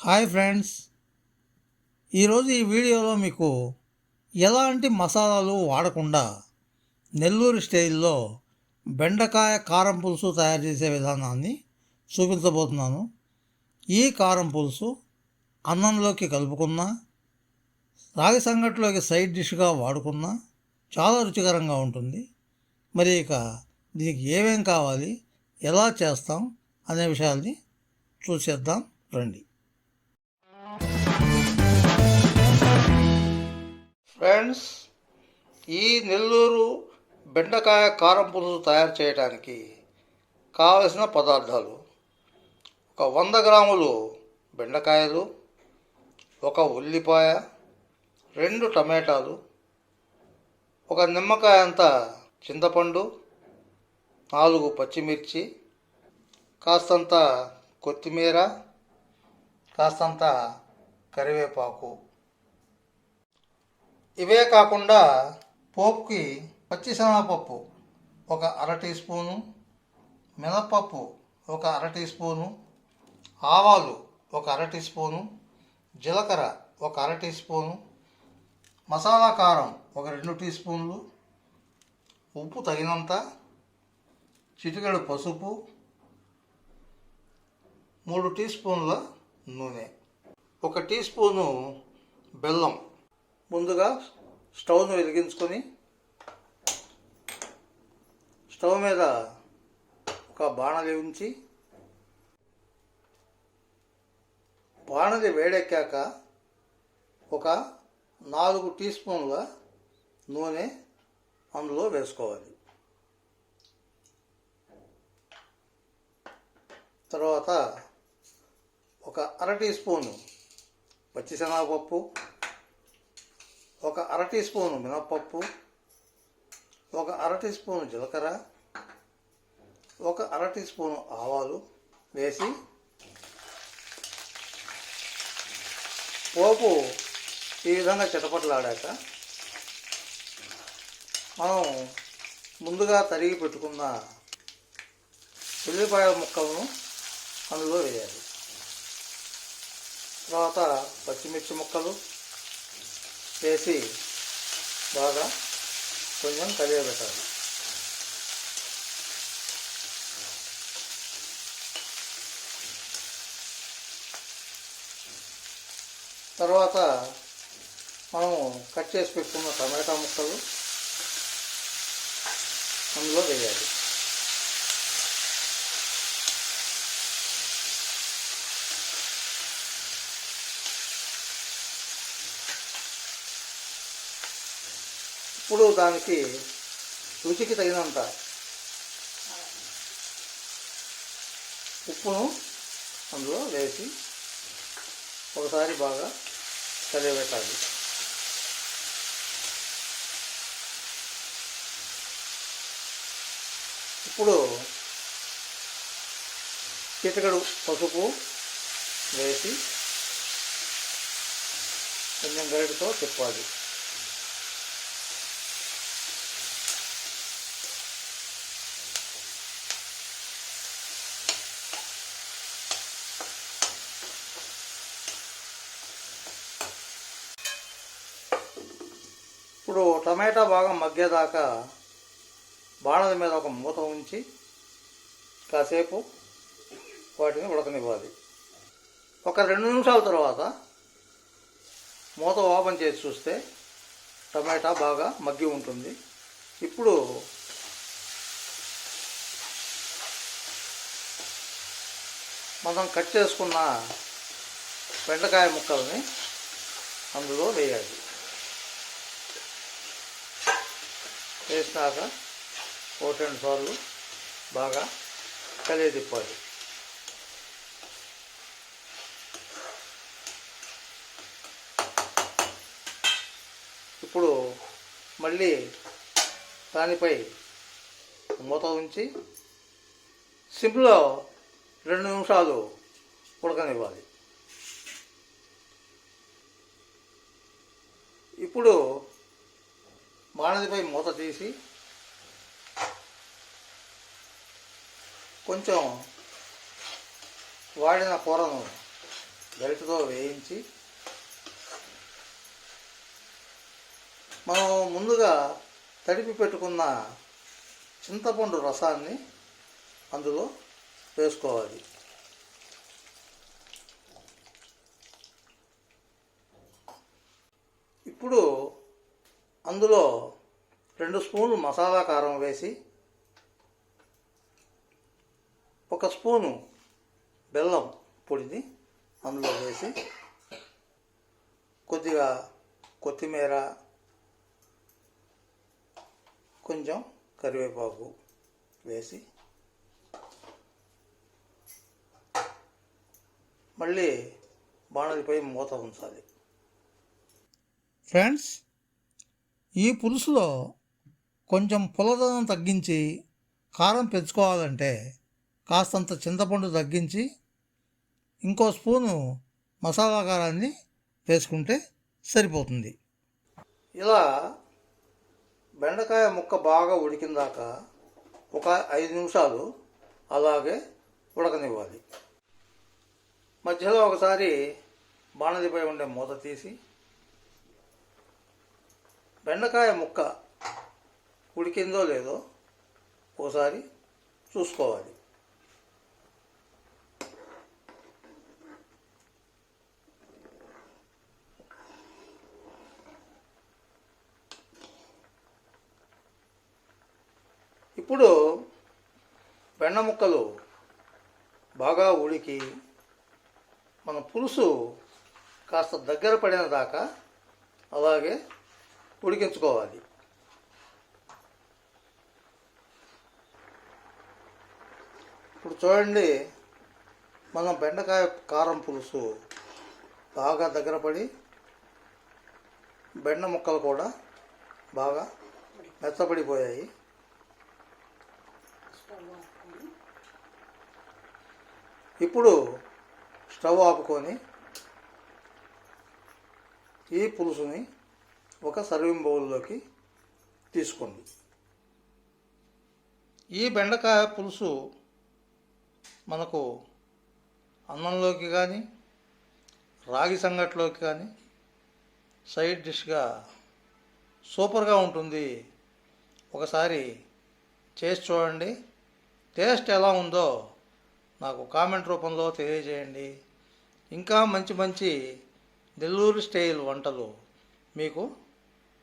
Hi friends. ఈరోజు ఈ వీడియోలో మీకు ఎలాంటి మసాలాలు వాడకుండా నెల్లూరు స్టైల్లో బెండకాయ కారం పులుసు తయారు చేసే విధానాన్ని చూపించబోతున్నాను. ఈ కారం పులుసు అన్నంలోకి కలుపుకున్నా రాగి సంగట్లోకి సైడ్ డిష్గా వాడుకున్నా చాలా రుచికరంగా ఉంటుంది. మరి ఇక దీనికి ఏమేం కావాలి ఎలా చేస్తాం అనే విషయాల్ని చూసేద్దాం రండి. ఫ్రెండ్స్ ఈ నెల్లూరు బెండకాయ కారం పులుసు తయారు చేయడానికి కావలసిన పదార్థాలు ఒక వంద గ్రాములు బెండకాయలు ఒక ఉల్లిపాయ రెండు టమాటాలు ఒక నిమ్మకాయ అంత చింతపండు నాలుగు పచ్చిమిర్చి కాస్తంత కొత్తిమీర కాస్తంత కరివేపాకు. ఇవే కాకుండా పోపుకి పచ్చిశనగపప్పు ఒక అర టీ స్పూను మినపప్పు ఒక అర టీ స్పూను ఆవాలు ఒక అర టీ స్పూను జీలకర్ర ఒక అర టీ స్పూను మసాలా కారం ఒక రెండు టీ స్పూన్లు ఉప్పు తగినంత చిటికెడు పసుపు మూడు టీ స్పూన్ల నూనె. ఒక టీ స్పూను బెల్లం ముందుగా స్టవ్ను వెలిగించుకొని స్టవ్ మీద ఒక బాణలి ఉంచి బాణలి వేడెక్కాక ఒక నాలుగు టీ స్పూన్ల నూనె అందులో వేసుకోవాలి. తర్వాత ఒక అర టీ స్పూను పచ్చిశనగపప్పు ఒక అర టీ స్పూను మినప్పప్పు ఒక అర టీ స్పూను జీలకర్ర ఒక అర టీ స్పూను ఆవాలు వేసి పోపు ఈ విధంగా చిటపటలాడాక మనం ముందుగా తరిగి పెట్టుకున్న ఉల్లిపాయ ముక్కలను అందులో వేయాలి. తర్వాత పచ్చిమిర్చి ముక్కలు వేసి బాగా కొంచెం కలియబెట్టాలి తర్వాత మనము కట్ చేసి పెట్టుకున్న టమాటా ముక్కలు అందులో వేయాలి. ఇప్పుడు దానికి రుచికి తగినంత ఉప్పును అందులో వేసి ఒకసారి బాగా కలియబెట్టాలి ఇప్పుడు చిటికడు పసుపు వేసి కొంచెం గరిటతో తిప్పాలి ఇప్పుడు టమాటా బాగా మగ్గేదాకా బాణల మీద ఒక మూత ఉంచి కాసేపు వాటిని ఉడకనివ్వాలి. ఒక రెండు నిమిషాల తర్వాత మూత ఓపెన్ చేసి చూస్తే టమాటా బాగా మగ్గి ఉంటుంది. ఇప్పుడు మనం కట్ చేసుకున్న బెండకాయ ముక్కల్ని అందులో వేయాలి. వేసినాక ఒకటి రెండు సార్లు బాగా కలిగి తిప్పాలి. ఇప్పుడు మళ్ళీ దానిపై మూత ఉంచి సిమ్లో రెండు నిమిషాలు ఉడకనివ్వాలి. ఇప్పుడు బాణదిపై మూత తీసి కొంచెం వాడిన కూరను గరిటతో వేయించి మనం ముందుగా తడిపి పెట్టుకున్న చింతపండు రసాన్ని అందులో వేసుకోవాలి. ఇప్పుడు అందులో రెండు స్పూన్లు మసాలా కారం వేసి ఒక స్పూను బెల్లం పొడిని అందులో వేసి కొద్దిగా కొత్తిమీర కొంచెం కరివేపాకు వేసి మళ్ళీ బాణలిపై మూత ఉంచాలి. ఫ్రెండ్స్ ఈ పులుసులో కొంచెం పులదనం తగ్గించి కారం పెంచుకోవాలంటే కాస్తంత చింతపండు తగ్గించి ఇంకో స్పూను మసాలా కారాన్ని వేసుకుంటే సరిపోతుంది. ఇలా బెండకాయ ముక్క బాగా ఉడికిందాక ఒక ఐదు నిమిషాలు అలాగే ఉడకనివ్వాలి. మధ్యలో ఒకసారి బాణలిపై ఉండే మూత తీసి బెండకాయ ముక్క ఉడికిందో లేదో ఒకసారి చూసుకోవాలి. ఇప్పుడు బెండ ముక్కలు బాగా ఉడికి మన పులుసు కాస్త దగ్గర పడిన దాకా అలాగే ఉడికించుకోవాలి. ఇప్పుడు చూడండి మనం బెండకాయ కారం పులుసు బాగా దగ్గర పడి బెండ ముక్కలు కూడా బాగా మెత్తపడిపోయాయి ఇప్పుడు స్టవ్ ఆపుకొని ఈ పులుసుని ఒక సర్వింగ్ బౌల్లోకి తీసుకోండి. ఈ బెండకాయ పులుసు మనకు అన్నంలోకి కానీ రాగి సంగట్లోకి కానీ సైడ్ డిష్గా సూపర్గా ఉంటుంది. ఒకసారి చేసి చూడండి. టేస్ట్ ఎలా ఉందో నాకు కామెంట్ రూపంలో తెలియజేయండి. ఇంకా మంచి మంచి నెల్లూరు స్టైల్ వంటలు మీకు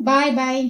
bye bye